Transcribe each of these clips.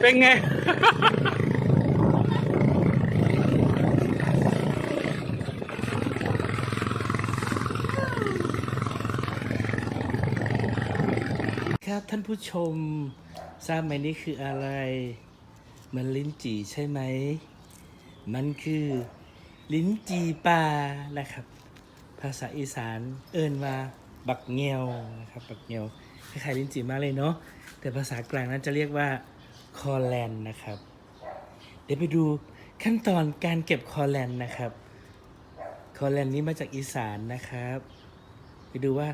เป็นไง ครับท่านผู้ชมทราบไหมนี่คืออะไร มันลิ้นจี่ใช่ไหม มันคือลิ้นจีป่านะครับ ภาษาอีสานเอิ้นว่าบักเงียวนะครับบักเงียวคล้ายๆลิ้นจี่มากเลยเนาะแต่ภาษากลางนั้นจะเรียกว่า คอแลนนะครับ เดี๋ยวไปดูขั้นตอนการเก็บคอแลนนะครับ คอแลนนี้มาจากอีสานนะครับ ไปดูว่า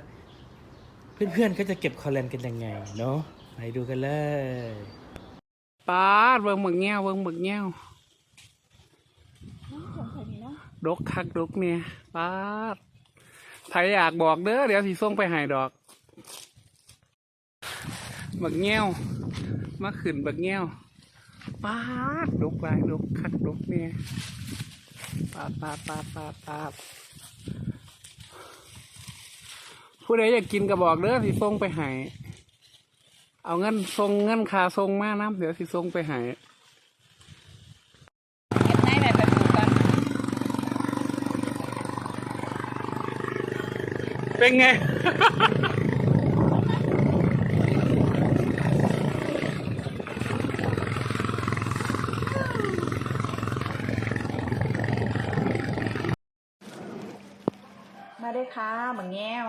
เพื่อนๆก็จะเก็บคอแลนกันยังไงเนาะไปดูกันเลยป้าเบิ่งหมึกแง่วเบิ่งหมึกแง่วดกคักดกเนี่ยป้าใครอยากบอกเด้อเดี๋ยวสิส่งไปให้ดอก หมึกแง่วมาขึ้นหมึกแง่วปาดดกไปดกคักดกเนี่ยปาดปาดปาดปาดปาดผู้ใดอยากกินก็บอกเด้อสิส่งไปให้เอาเงินส่งเงินค่าส่งมาน้ำเดี๋ยวสิส่งไปให้เก็บในแบบไปปลูกกันเป็นไง มาได้ค่ะหมังแง้ว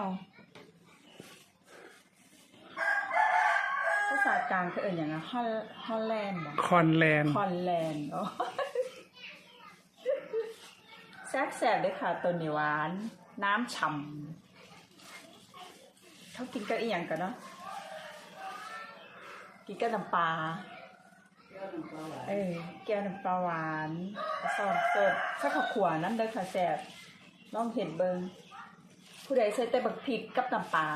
ภาษากลางคือเอ่ยอย่างนะฮอลฮอลแลนด์เหรอคอนแลนด์คอนแลนด์อ๋อแซ่บแสบๆเลยค่ะตัวนี้หวาน น้ำฉ่ำเขากินกันอีกอย่างกันเนาะกินกับน้ำปลาเออแก้วน้ำปลาหวานซอสสดข้าวขวนั่นเด้อค่ะแซ่บลองเห็นเบิง ผู้ใดใส่แต่บักพริกกับน้ำปลา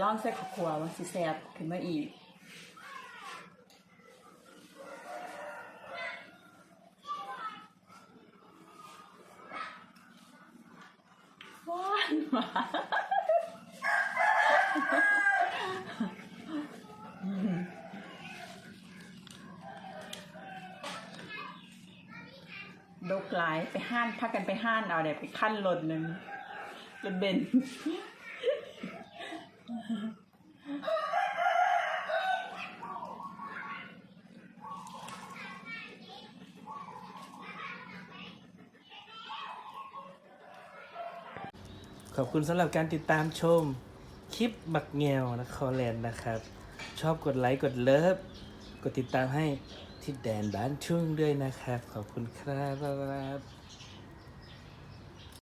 ล่องใส่ข้าวขวมันสิแซ่บขึ้นมาอีกว้านมาดกหลายไปห้านพักกันไปห้านเอาเดี๋ยวไปขั้นรถหนึ่ง รถเบนขอบคุณสำหรับการติดตามชมคลิปบักเงียวนะคอแลนนะครับ ชอบกดไลค์ กดเลิฟ กดติดตามให้ที่แดนบ้านทุ่งด้วยนะครับ ขอบคุณครับ